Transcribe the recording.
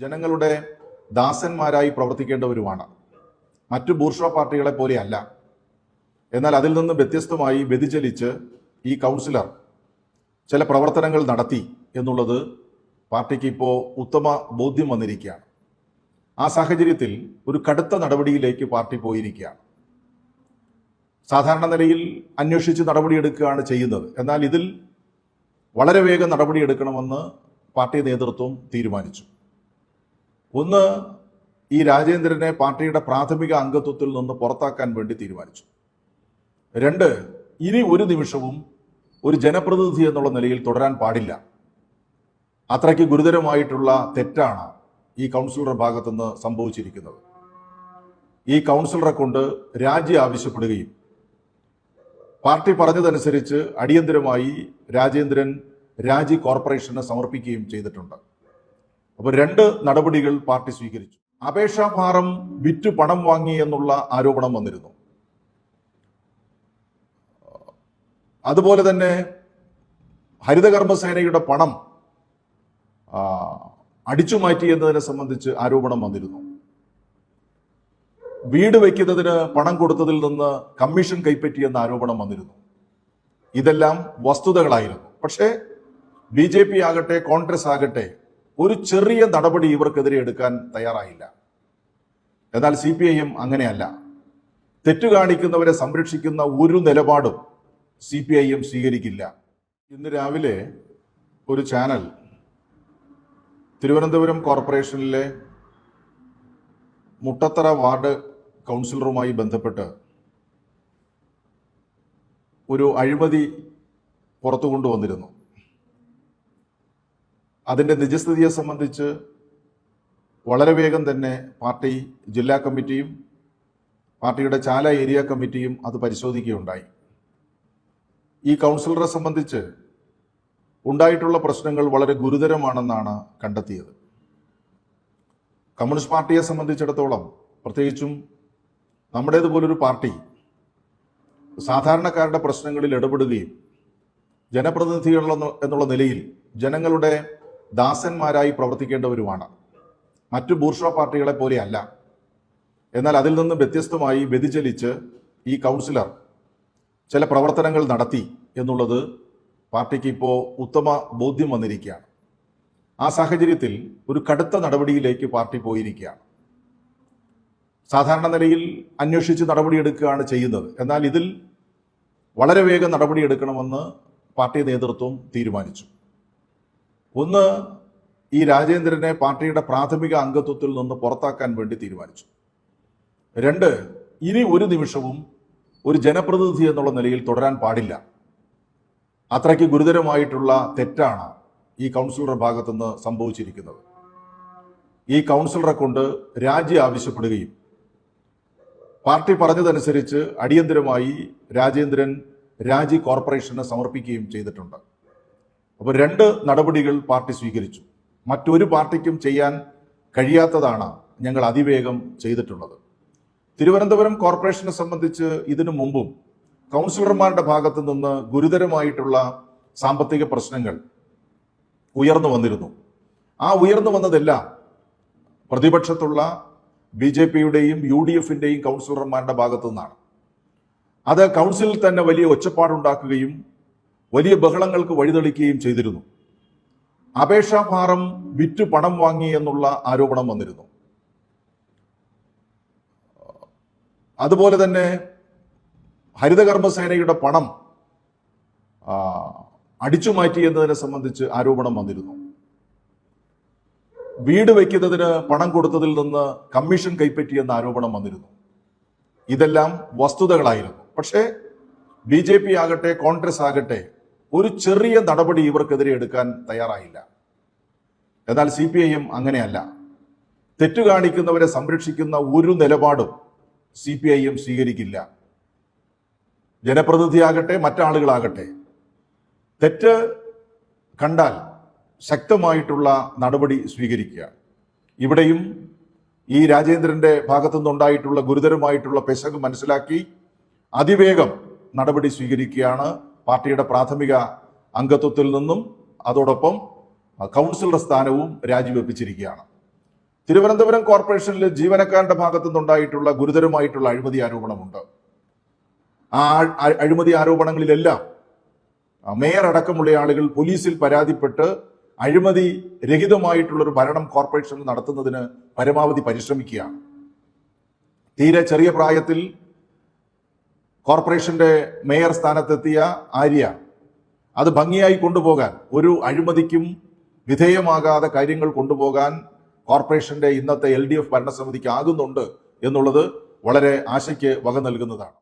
ജനങ്ങളുടെ ദാസന്മാരായി പ്രവർത്തിക്കേണ്ടവരുമാണ്. മറ്റു ബൂർഷ പാർട്ടികളെ പോലെയല്ല. എന്നാൽ അതിൽ നിന്ന് വ്യത്യസ്തമായി വ്യതിചലിച്ച് ഈ കൗൺസിലർ ചില പ്രവർത്തനങ്ങൾ നടത്തി എന്നുള്ളത് പാർട്ടിക്ക് ഇപ്പോൾ ഉത്തമ ബോധ്യം വന്നിരിക്കുകയാണ്. ആ സാഹചര്യത്തിൽ ഒരു കടുത്ത നടപടിയിലേക്ക് പാർട്ടി പോയിരിക്കുകയാണ്. സാധാരണ നിലയിൽ അന്വേഷിച്ച് നടപടിയെടുക്കുകയാണ് ചെയ്യുന്നത്. എന്നാൽ ഇതിൽ വളരെ വേഗം നടപടിയെടുക്കണമെന്ന് പാർട്ടി നേതൃത്വം തീരുമാനിച്ചു. ഒന്ന് ഈ രാജേന്ദ്രനെ പാർട്ടിയുടെ പ്രാഥമിക അംഗത്വത്തിൽ നിന്ന് പുറത്താക്കാൻ വേണ്ടി തീരുമാനിച്ചു. രണ്ട് ഇനി ഒരു നിമിഷവും ഒരു ജനപ്രതിനിധി എന്നുള്ള നിലയിൽ തുടരാൻ പാടില്ല. അത്രയ്ക്ക് ഗുരുതരമായിട്ടുള്ള തെറ്റാണ് ഈ കൗൺസിലറുടെ ഭാഗത്തുനിന്ന് സംഭവിച്ചിരിക്കുന്നത്. ഈ കൗൺസിലറെ കൊണ്ട് രാജി ആവശ്യപ്പെടുകയും പാർട്ടി പറഞ്ഞതനുസരിച്ച് അടിയന്തരമായി രാജേന്ദ്രൻ രാജി കോർപ്പറേഷന് സമർപ്പിക്കുകയും ചെയ്തിട്ടുണ്ട്. അപ്പോൾ രണ്ട് നടപടികൾ പാർട്ടി സ്വീകരിച്ചു. അപേക്ഷാഭാരം വിറ്റ് പണം വാങ്ങി എന്നുള്ള ആരോപണം വന്നിരുന്നു. അതുപോലെ തന്നെ ഹരിതകർമ്മസേനയുടെ പണം അടിച്ചു മാറ്റി എന്നതിനെ സംബന്ധിച്ച് ആരോപണം വന്നിരുന്നു. വീട് വയ്ക്കുന്നതിന് പണം കൊടുത്തതിൽ നിന്ന് കമ്മീഷൻ കൈപ്പറ്റിയെന്ന ആരോപണം വന്നിരുന്നു. ഇതെല്ലാം വസ്തുതകളായിരുന്നു. പക്ഷേ ബി ജെ പി ആകട്ടെ കോൺഗ്രസ് ആകട്ടെ ഒരു ചെറിയ നടപടി ഇവർക്കെതിരെ എടുക്കാൻ തയ്യാറായില്ല. എന്നാൽ സി പി ഐ എം അങ്ങനെയല്ല. തെറ്റു കാണിക്കുന്നവരെ സംരക്ഷിക്കുന്ന ഒരു നിലപാടും സി പി ഐ എം സ്വീകരിക്കില്ല. ഇന്ന് രാവിലെ ഒരു ചാനൽ തിരുവനന്തപുരം കോർപ്പറേഷനിലെ മുട്ടത്തറ വാർഡ് കൗൺസിലറുമായി ബന്ധപ്പെട്ട് ഒരു അഴിമതി പുറത്തു കൊണ്ടുവന്നിരുന്നു അതിന്റെ നിജസ്ഥിതിയെ സംബന്ധിച്ച് വളരെ വേഗം തന്നെ പാർട്ടി ജില്ലാ കമ്മിറ്റിയും പാർട്ടിയുടെ ചാല ഏരിയ കമ്മിറ്റിയും അത് പരിശോധിക്കുകയുണ്ടായി. ഈ കൗൺസിലറെ സംബന്ധിച്ച് ഉണ്ടായിട്ടുള്ള പ്രശ്നങ്ങൾ വളരെ ഗുരുതരമാണെന്നാണ് കണ്ടെത്തിയത്. കമ്മ്യൂണിസ്റ്റ് പാർട്ടിയെ സംബന്ധിച്ചിടത്തോളം പ്രത്യേകിച്ചും നമ്മുടേതുപോലൊരു പാർട്ടി സാധാരണക്കാരുടെ പ്രശ്നങ്ങളിൽ ഇടപെടുകയും ജനപ്രതിനിധികൾ എന്നുള്ള നിലയിൽ ജനങ്ങളുടെ ദാസന്മാരായി പ്രവർത്തിക്കേണ്ടവരുമാണ്. മറ്റു ബൂർഷോ പാർട്ടികളെ പോലെയല്ല. എന്നാൽ അതിൽ നിന്ന് വ്യത്യസ്തമായി വ്യതിചലിച്ച് ഈ കൗൺസിലർ ചില പ്രവർത്തനങ്ങൾ നടത്തി എന്നുള്ളത് പാർട്ടിക്ക് ഇപ്പോൾ ഉത്തമ ബോധ്യം വന്നിരിക്കുകയാണ്. ആ സാഹചര്യത്തിൽ ഒരു കടുത്ത നടപടിയിലേക്ക് പാർട്ടി പോയിരിക്കുകയാണ്. സാധാരണ നിലയിൽ അന്വേഷിച്ച് നടപടിയെടുക്കുകയാണ് ചെയ്യുന്നത്. എന്നാൽ ഇതിൽ വളരെ വേഗം നടപടിയെടുക്കണമെന്ന് പാർട്ടി നേതൃത്വം തീരുമാനിച്ചു. ഒന്ന് ഈ രാജേന്ദ്രനെ പാർട്ടിയുടെ പ്രാഥമിക അംഗത്വത്തിൽ നിന്ന് പുറത്താക്കാൻ വേണ്ടി തീരുമാനിച്ചു. രണ്ട് ഇനി ഒരു നിമിഷവും ഒരു ജനപ്രതിനിധി എന്നുള്ള നിലയിൽ തുടരാൻ പാടില്ല. അത്രയ്ക്ക് ഗുരുതരമായിട്ടുള്ള തെറ്റാണ് ഈ കൗൺസിലറുടെ ഭാഗത്തുനിന്ന് സംഭവിച്ചിരിക്കുന്നത്. ഈ കൗൺസിലറെ കൊണ്ട് രാജി ആവശ്യപ്പെടുകയും പാർട്ടി പറഞ്ഞതനുസരിച്ച് അടിയന്തരമായി രാജേന്ദ്രൻ രാജി കോർപ്പറേഷന് സമർപ്പിക്കുകയും ചെയ്തിട്ടുണ്ട്. അപ്പോൾ രണ്ട് നടപടികൾ പാർട്ടി സ്വീകരിച്ചു. മറ്റൊരു പാർട്ടിക്കും ചെയ്യാൻ കഴിയാത്തതാണ് ഞങ്ങൾ അതിവേഗം ചെയ്തിട്ടുള്ളത്. തിരുവനന്തപുരം കോർപ്പറേഷനെ സംബന്ധിച്ച് ഇതിനു മുമ്പും കൗൺസിലർമാരുടെ ഭാഗത്തു നിന്ന് ഗുരുതരമായിട്ടുള്ള സാമ്പത്തിക പ്രശ്നങ്ങൾ ഉയർന്നു വന്നിരുന്നു. ആ ഉയർന്നു വന്നതെല്ലാം പ്രതിപക്ഷത്തുള്ള ബി ജെ പിയുടെയും യു ഡി എഫിന്റെയും കൗൺസിലർമാരുടെ ഭാഗത്തു നിന്നാണ്. അത് കൗൺസിലിൽ തന്നെ വലിയ ഒച്ചപ്പാടുണ്ടാക്കുകയും വലിയ ബഹളങ്ങൾക്ക് വഴിതെളിക്കുകയും ചെയ്തിരുന്നു. അപേക്ഷാഭാരം വിറ്റു പണം വാങ്ങി എന്നുള്ള ആരോപണം വന്നിരുന്നു. അതുപോലെ തന്നെ ഹരിതകർമ്മസേനയുടെ പണം അടിച്ചു മാറ്റി എന്നതിനെ സംബന്ധിച്ച് ആരോപണം വന്നിരുന്നു. വീട് വയ്ക്കുന്നതിന് പണം കൊടുത്തതിൽ നിന്ന് കമ്മീഷൻ കൈപ്പറ്റിയെന്ന ആരോപണം വന്നിരുന്നു. ഇതെല്ലാം വസ്തുതകളായിരുന്നു. പക്ഷേ ബി ജെ പി ആകട്ടെ കോൺഗ്രസ് ആകട്ടെ ഒരു ചെറിയ നടപടി ഇവർക്കെതിരെ എടുക്കാൻ തയ്യാറായില്ല. എന്നാൽ സി പി ഐ എം അങ്ങനെയല്ല. തെറ്റു കാണിക്കുന്നവരെ സംരക്ഷിക്കുന്ന ഒരു നിലപാടും സി പി ഐ എം സ്വീകരിക്കില്ല. ജനപ്രതിനിധിയാകട്ടെ മറ്റാളുകളാകട്ടെ തെറ്റ് കണ്ടാൽ ശക്തമായിട്ടുള്ള നടപടി സ്വീകരിക്കുക. ഇവിടെയും ഈ രാജേന്ദ്രന്റെ ഭാഗത്തുനിന്നുണ്ടായിട്ടുള്ള ഗുരുതരമായിട്ടുള്ള പെശക് മനസ്സിലാക്കി അതിവേഗം നടപടി സ്വീകരിക്കുകയാണ് പാർട്ടിയുടെ പ്രാഥമിക അംഗത്വത്തിൽ നിന്നും അതോടൊപ്പം കൗൺസിലർ സ്ഥാനവും രാജിവെപ്പിച്ചിരിക്കുകയാണ്. തിരുവനന്തപുരം കോർപ്പറേഷനിൽ ജീവനക്കാരുടെ ഭാഗത്തു നിന്നുണ്ടായിട്ടുള്ള ഗുരുതരമായിട്ടുള്ള അഴിമതി ആരോപണമുണ്ട്. ആ അഴിമതി ആരോപണങ്ങളിലെല്ലാം മേയർ അടക്കമുള്ള ആളുകൾ പോലീസിൽ പരാതിപ്പെട്ട് അഴിമതി രഹിതമായിട്ടുള്ളൊരു ഭരണം കോർപ്പറേഷൻ നടത്തുന്നതിന് പരമാവധി പരിശ്രമിക്കുകയാണ്. തീരെ ചെറിയ പ്രായത്തിൽ കോർപ്പറേഷന്റെ മേയർ സ്ഥാനത്തെത്തിയ ആര്യ അത് ഭംഗിയായി കൊണ്ടുപോകാൻ ഒരു അഴിമതിക്കും വിധേയമാകാതെ കാര്യങ്ങൾ കൊണ്ടുപോകാൻ കോർപ്പറേഷന്റെ ഇന്നത്തെ എൽ ഡി എഫ് ഭരണസമിതിക്ക് ആകുന്നുണ്ട് എന്നുള്ളത് വളരെ ആശയ്ക്ക് വക നൽകുന്നതാണ്.